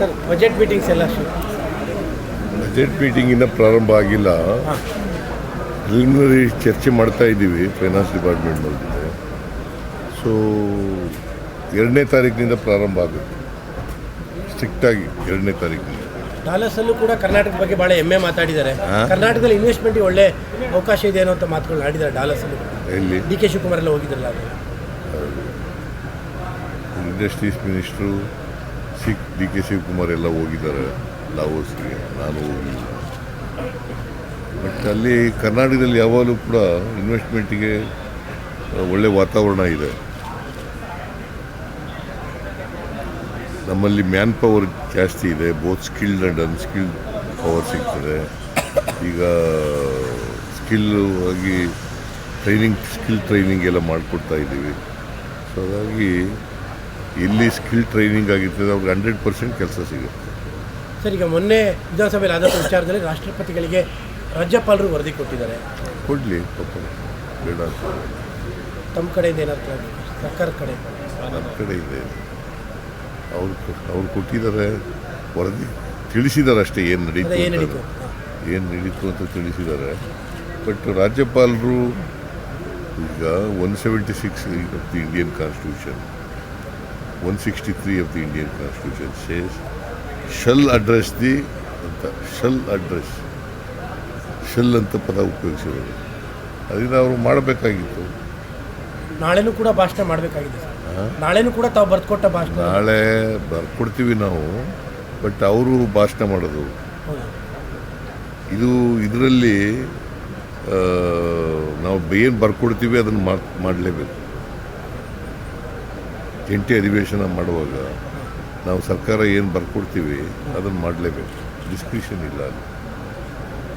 Sir budget meetings ಎಲ್ಲ budget meeting ಇನ್ನೂ ಪ್ರಾರಂಭ ಆಗಿಲ್ಲ. ಪ್ರಿಲಿಮಿನರಿ ಚರ್ಚೆ ಮಾಡ್ತಾ ಇದ್ದೀವಿ ಫೈನಾನ್ಸ್ ಡಿಪಾರ್ಟ್ಮೆಂಟ್ ಜೊತೆ ಸೊ ಎರಡನೇ ತಾರೀಕಿನಿಂದ ಪ್ರಾರಂಭ ಆಗುತ್ತೆ. ಸ್ಟ್ರಿಕ್ಟಾಗಿ ಎರಡನೇ ತಾರೀಕಿನಿಂದ. ಡಾಲರ್ಸಲ್ಲೂ ಕೂಡ ಕರ್ನಾಟಕದ ಬಗ್ಗೆ ಭಾಳ ಹೆಮ್ಮೆ ಮಾತಾಡಿದ್ದಾರೆ? ಕರ್ನಾಟಕದಲ್ಲಿ ಇನ್ವೆಸ್ಟ್ಮೆಂಟ್ ಒಳ್ಳೆ ಅವಕಾಶ ಇದೆ ಅನ್ನೋ ಮಾತುಗಳು ಆಡಿದ್ದಾರೆ ಡಾಲರ್ಸಲ್ಲೂ ಎಲ್ಲಿ? ಡಿ ಕೆ ಶಿವಕುಮಾರ್ ಎಲ್ಲ ಹೋಗಿದ್ರಲ್ಲ industries minister C, D K Shivakumar ಎಲ್ಲ ಹೋಗಿದ್ದಾರೆ, ಲಾವೋಸ್ಗೆ. ನಾನು ಹೋಗಿಲ್ಲ. ಬಟ್ ಅಲ್ಲಿ ಕರ್ನಾಟಕದಲ್ಲಿ ಯಾವಾಗಲೂ ಕೂಡ ಇನ್ವೆಸ್ಟ್ಮೆಂಟಿಗೆ ಒಳ್ಳೆ ವಾತಾವರಣ ಇದೆ. ನಮ್ಮಲ್ಲಿ ಮ್ಯಾನ್ ಪವರ್ ಜಾಸ್ತಿ ಇದೆ both skilled and unskilled power ಸಿಗ್ತದೆ. ಈಗ ಸ್ಕಿಲ್ ಆಗಿ ಟ್ರೈನಿಂಗ್ ಸ್ಕಿಲ್ ಟ್ರೈನಿಂಗ್ ಎಲ್ಲ ಮಾಡಿಕೊಡ್ತಾ ಇದ್ದೀವಿ. ಸೊ ಹಾಗಾಗಿ ಎಲ್ಲಿ ಸ್ಕಿಲ್ ಟ್ರೈನಿಂಗ್ ಆಗಿರ್ತದೆ ಅವ್ರಿಗೆ ಹಂಡ್ರೆಡ್ ಪರ್ಸೆಂಟ್ ಕೆಲಸ ಸಿಗುತ್ತೆ. ಸರ್ ಈಗ ಮೊನ್ನೆ ವಿಧಾನಸಭೆಯಲ್ಲಿ ಆದಂಥ ವಿಚಾರದಲ್ಲಿ ರಾಷ್ಟ್ರಪತಿಗಳಿಗೆ ರಾಜ್ಯಪಾಲರು ವರದಿ ಕೊಟ್ಟಿದ್ದಾರೆ. ಕೊಡಲಿ ಪಾಪ ಬೇಡ ತಮ್ಮ ಕಡೆಯಿಂದ ಏನಾದ್ರು ಸರ್ಕಾರ ಕಡೆ. ನಮ್ಮ ಕಡೆ ಇದೆ. ಅವ್ರು ಅವ್ರು ಕೊಟ್ಟಿದ್ದಾರೆ ವರದಿ. ತಿಳಿಸಿದ್ದಾರೆ ಅಷ್ಟೇ ಏನು ನಡೀತು ಅದೇ ಏನು ಅಂತ. ನಡೀತು ಏನು ನಡೀತು ಅಂತ ತಿಳಿಸಿದ್ದಾರೆ. ಬಟ್ ರಾಜ್ಯಪಾಲರು ಈಗ one seventy six of the Indian constitution one sixty three of Constitution Indian constitution says the, address the ಅಂತ ಶಲ್ ಅಂತ ಪದ ಉಪಯೋಗಿಸಿರೋದು. ಅದರಿಂದ ಅವರು ಮಾಡಬೇಕಾಗಿತ್ತು. ನಾಳೆನೂ ಕೂಡ ಭಾಷಣ ಮಾಡಬೇಕಾಗಿದೆ ನಾಳೆನೂ ಕೂಡ ತಾವು ಬರ್ಕೊಟ್ಟ ಭಾಷಣ. ನಾಳೆ ಬರ್ಕೊಡ್ತೀವಿ ನಾವು ಬಟ್ ಅವರು ಭಾಷಣ ಮಾಡೋದು. ಇದು ಇದರಲ್ಲಿ ನಾವು ಏನು ಬರ್ಕೊಡ್ತೀವಿ ಅದನ್ನು ಮಾಡಲೇಬೇಕು. ಜಂಟಿ ಅಧಿವೇಶನ ಮಾಡುವಾಗ ನಾವು ಸರ್ಕಾರ ಏನು ಬರ್ಕೊಡ್ತೀವಿ ಅದನ್ನು ಮಾಡಲೇಬೇಕು. ಡಿಸ್ಕ್ರಿಷನ್ ಇಲ್ಲ ಅಲ್ಲಿ.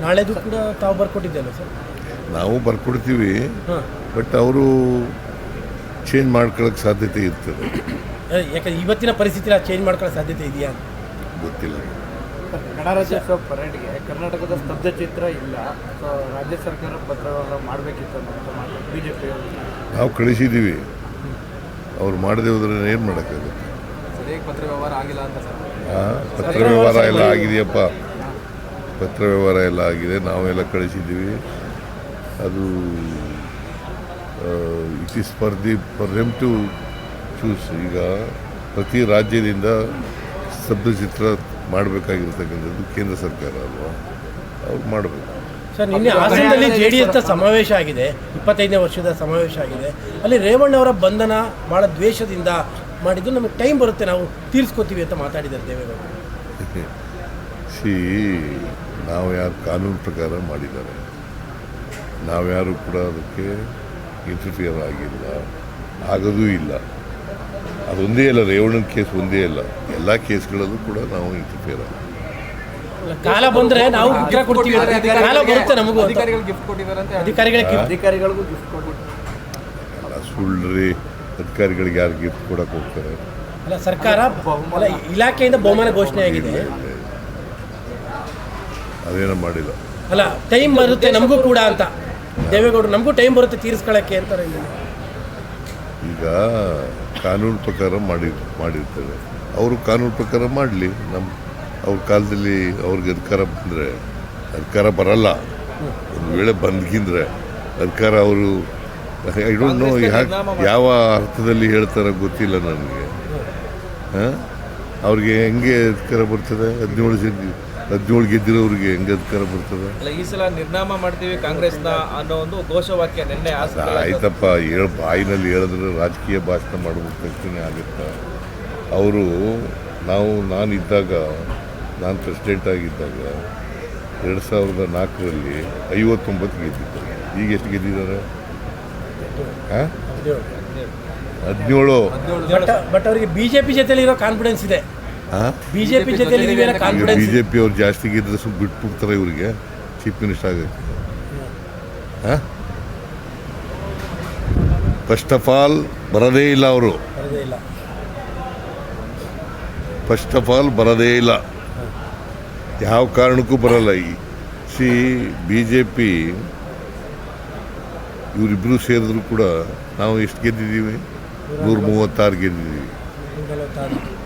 ನಾಳೆದು ಕೂಡ ತಾವು ಬರ್ಕೊಟ್ಟಿದ್ದೇನೆ ಸರ್? ನಾವು ಬರ್ಕೊಡ್ತೀವಿ ಹಾಂ. ಬಟ್ ಅವರು ಚೇಂಜ್ ಮಾಡ್ಕೊಳ್ಳೋಕೆ ಸಾಧ್ಯತೆ ಇರ್ತದೆ. ಯಾಕಂದ್ರೆ ಇವತ್ತಿನ ಪರಿಸ್ಥಿತಿನ ಚೇಂಜ್ ಮಾಡ್ಕೊಳ್ಳೋ ಸಾಧ್ಯತೆ ಇದೆಯಾ? ಗೊತ್ತಿಲ್ಲ. ಗಣರಾಜ್ಯೋತ್ಸವ ಪರೇಡ್ಗೆ ಕರ್ನಾಟಕದ ಸ್ತಬ್ಧ ಚಿತ್ರ ಇಲ್ಲ. ಸೊ ರಾಜ್ಯ ಸರ್ಕಾರ ಪತ್ರ ಮಾಡಬೇಕಿತ್ತು ಅಂತ ಮಾತು ಬಿ ಜೆ ಪಿ ನಾವು ಕಳಿಸಿದ್ದೀವಿ ಅವ್ರು ಮಾಡದೇ ಹೋದ್ರೆ ಏನು ಮಾಡೋಕ್ಕಾಗುತ್ತೆ ಪತ್ರ ವ್ಯವಹಾರ ಆಗಿಲ್ಲ ಅಂತ ಸರ್. ಪತ್ರ ವ್ಯವಹಾರ ಎಲ್ಲ ಆಗಿದೆಯಪ್ಪ. ಪತ್ರ ವ್ಯವಹಾರ ಎಲ್ಲ ಆಗಿದೆ ನಾವೆಲ್ಲ ಕಳಿಸಿದ್ದೀವಿ. ಅದು it is for the for them to choose ಈಗ ಪ್ರತಿ ರಾಜ್ಯದಿಂದ ಚಿತ್ರ ಮಾಡಬೇಕಾಗಿರ್ತಕ್ಕಂಥದ್ದು ಕೇಂದ್ರ ಸರ್ಕಾರ ಅಲ್ವಾ? ಅವ್ರು ಮಾಡಬೇಕು. ಸರ್ ನಿನ್ನೆ ಹಾಸನದಲ್ಲಿ ಜೆ ಡಿ ಎಸ್ ಸಮಾವೇಶ ಆಗಿದೆ ಇಪ್ಪತ್ತೈದನೇ ವರ್ಷದ ಸಮಾವೇಶ ಆಗಿದೆ. ಅಲ್ಲಿ ರೇವಣ್ಣ ಅವರ ಬಂಧನ ಭಾಳ ದ್ವೇಷದಿಂದ ಮಾಡಿದ್ದು ನಮಗೆ ಟೈಮ್ ಬರುತ್ತೆ ನಾವು ತೀರಿಸ್ಕೋತೀವಿ ಅಂತ ಮಾತಾಡಿದ್ದಾರೆ ದೇವೇಗೌಡರು ಸಿ ನಾವು ಯಾರು ಕಾನೂನು ಪ್ರಕಾರ ಮಾಡಿದ್ದಾರೆ? ನಾವ್ಯಾರು ಕೂಡ ಅದಕ್ಕೆ ಇಂಟರ್ಫಿಯರ್ ಆಗಿಲ್ಲ. ಆಗೋದೂ ಇಲ್ಲ. ಅದೊಂದೇ ಅಲ್ಲ ರೇವಣ್ಣನ ಕೇಸ್ ಒಂದೇ ಅಲ್ಲ. ಎಲ್ಲ ಕೇಸ್ಗಳಲ್ಲೂ ಕೂಡ ನಾವು ಇಂಟರ್ಫಿಯರ್ ಆಗಿ ಕಾಲ ಬಂದ್ರೆ ನಾವು ವಿಗ್ರಹ ಕೊಡ್ತೀವಿ. ಕಾಲ ಬರುತ್ತೆ ನಮಗೂ ಅಂತ. ಅಧಿಕಾರಿಗಳು ಗಿಫ್ಟ್ ಕೊಟ್ಟಿದ್ದಾರೆ ಅಂತ ಅಧಿಕಾರಿಗಳಿಗೆ ಅಧಿಕಾರಿಗಳಿಗೂ ಗಿಫ್ಟ್ ಕೊಟ್ಟಿದ್ದಾರೆ ಅಲ್ಲ ಸುಳ್ಳ್ರಿ. ಅಧಿಕಾರಿಗಳಿಗೆ ಯಾರು ಗಿಫ್ಟ್ ಕೊಡಕ್ಕೆ ಹೋಗ್ತಾರೆ? ಅಲ್ಲ ಸರ್ಕಾರ ಅಲ್ಲ ಇಲಾಖೆಯಿಂದ ಬಹುಮಾನ ಘೋಷಣೆ ಆಗಿದೆ. ಅದೇನೋ ಮಾಡಿಲ್ಲ. ಅಲ್ಲ ಟೈಮ್ ಬರುತ್ತೆ ನಮಗೂ ಕೂಡ ಅಂತ. ದೇವೇಗೌಡರು ನಮಗೂ ಟೈಮ್ ಬರುತ್ತೆ ತೀರಿಸ್ಕೊಳ್ಳೋಕ್ಕೆ ಅಂತಾರೆ ಈಗ ಕಾನೂನು ಪ್ರಕಾರ ಮಾಡಿ ಮಾಡಿರ್ತಾರೆ ಅವರು ಕಾನೂನು ಪ್ರಕಾರ ಮಾಡಲಿ ನಮ್ಮ ಅವ್ರ ಕಾಲದಲ್ಲಿ ಅವ್ರಿಗೆ ಅಧಿಕಾರ ಬಂದರೆ ಅಧಿಕಾರ ಬರಲ್ಲ. ಒಂದು ವೇಳೆ ಬಂದ್ಗಿಂದ್ರೆ ಅಧಿಕಾರ ಅವರು ಐ ಡೋಂಟ್ ನೋ ಯಾವ ಅರ್ಥದಲ್ಲಿ ಹೇಳ್ತಾರ ಗೊತ್ತಿಲ್ಲ ನನಗೆ. ಹಾಂ? ಅವ್ರಿಗೆ ಹೆಂಗೆ ಅಧಿಕಾರ ಬರ್ತದೆ? ಹದಿನೇಳು ಹದಿನೇಳು ಗೆದ್ದಿರೋರಿಗೆ ಹೆಂಗೆ ಅಧಿಕಾರ ಬರ್ತದೆ? ಈ ಸಲ ನಿರ್ನಾಮ ಮಾಡ್ತೀವಿ ಕಾಂಗ್ರೆಸ್ನ ಅನ್ನೋ ಒಂದು ಘೋಷವಾಕ್ಯ ನಿನ್ನೆ ಆಯ್ತಪ್ಪ ಹೇಳ ಬಾಯಿನಲ್ಲಿ ಹೇಳಿದ್ರೆ ರಾಜಕೀಯ ಭಾಷಣ ಮಾಡಬೇಕು ಆಗುತ್ತೆ ಆಗುತ್ತಾ? ಅವರು ನಾವು ನಾನಿದ್ದಾಗ ನಾನು ಪ್ರೆಸಿಡೆಂಟ್ ಆಗಿದ್ದಾಗ ಎರಡು ಸಾವಿರದ ನಾಲ್ಕರಲ್ಲಿ ಐವತ್ತೊಂಬತ್ತು ಗೆದ್ದಿದ್ದರು ಈಗ ಎಷ್ಟು ಗೆದ್ದಿದ್ದಾರೆ? ಹಾಂ? ಹದಿನೇಳು. ಬಟ್ ಅವರಿಗೆ ಅವರಿಗೆ ಬಿಜೆಪಿ ಜೊತೆಲಿ ಇರೋ ಕಾನ್ಫಿಡೆನ್ಸ್ ಇದೆ. ಹಾಂ? ಬಿಜೆಪಿ ಜೊತೆಲಿ ಜೊತೆ ಬಿ ಜೆ ಪಿ ಅವ್ರು ಜಾಸ್ತಿ ಗೆದ್ದರೆ ಸ್ವಲ್ಪ ಬಿಟ್ಬಿಡ್ತಾರೆ ಇವರಿಗೆ. ಚೀಫ್ ಮಿನಿಸ್ಟರ್ ಆಗಕ್ಕೆ. ಹಾಂ? ಫಸ್ಟ್ ಆಫ್ ಆಲ್ ಬರದೇ ಇಲ್ಲ ಅವರು. ಬರೋದೇ ಇಲ್ಲ. ಫಸ್ಟ್ ಆಫ್ ಆಲ್ ಬರದೇ ಇಲ್ಲ. ಯಾವ ಕಾರಣಕ್ಕೂ ಬರಲ್ಲ ಈ. ಸಿ ಬಿ ಜೆ ಪಿ ಇವರಿಬ್ಬರು ಸೇರಿದ್ರು ಕೂಡ ನಾವು ಎಷ್ಟು ಗೆದ್ದಿದ್ದೀವಿ? ನೂರ ಮೂವತ್ತಾರು ಗೆದ್ದಿದ್ದೀವಿ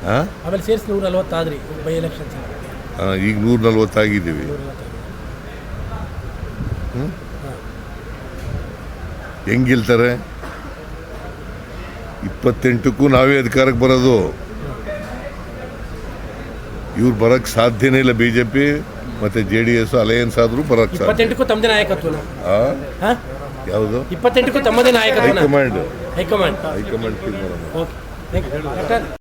ಹಾಂ ಈಗ ನೂರ ನಲ್ವತ್ತಾಗಿದ್ದೀವಿ ಹೆಂಗಿಲ್ತಾರೆ ಗೆಲ್ತಾರೆ? ಇಪ್ಪತ್ತೆಂಟಕ್ಕೂ ನಾವೇ ಅಧಿಕಾರಕ್ಕೆ ಬರೋದು. ಇವ್ರು ಬರಕ್ಕೆ ಸಾಧ್ಯನೇ ಇಲ್ಲ ಬಿ ಜೆ ಪಿ ಮತ್ತು ಜೆ ಡಿ ಎಸ್ ಅಲಯನ್ಸ್ ಆದರೂ ಬರಕ್ಕೆ ಇಪ್ಪತ್ತೆಂಟಕ್ಕೂ ತಮ್ಮದೇ ನಾಯಕತ್ವ ಯಾವುದು? ಇಪ್ಪತ್ತೆಂಟಕ್ಕೂ ತಮ್ಮದೇ ನಾಯಕತ್ವನ ಹೈಕಮಾಂಡ್. ಹೈಕಮಾಂಡ್. ಹೈಕಮಾಂಡ್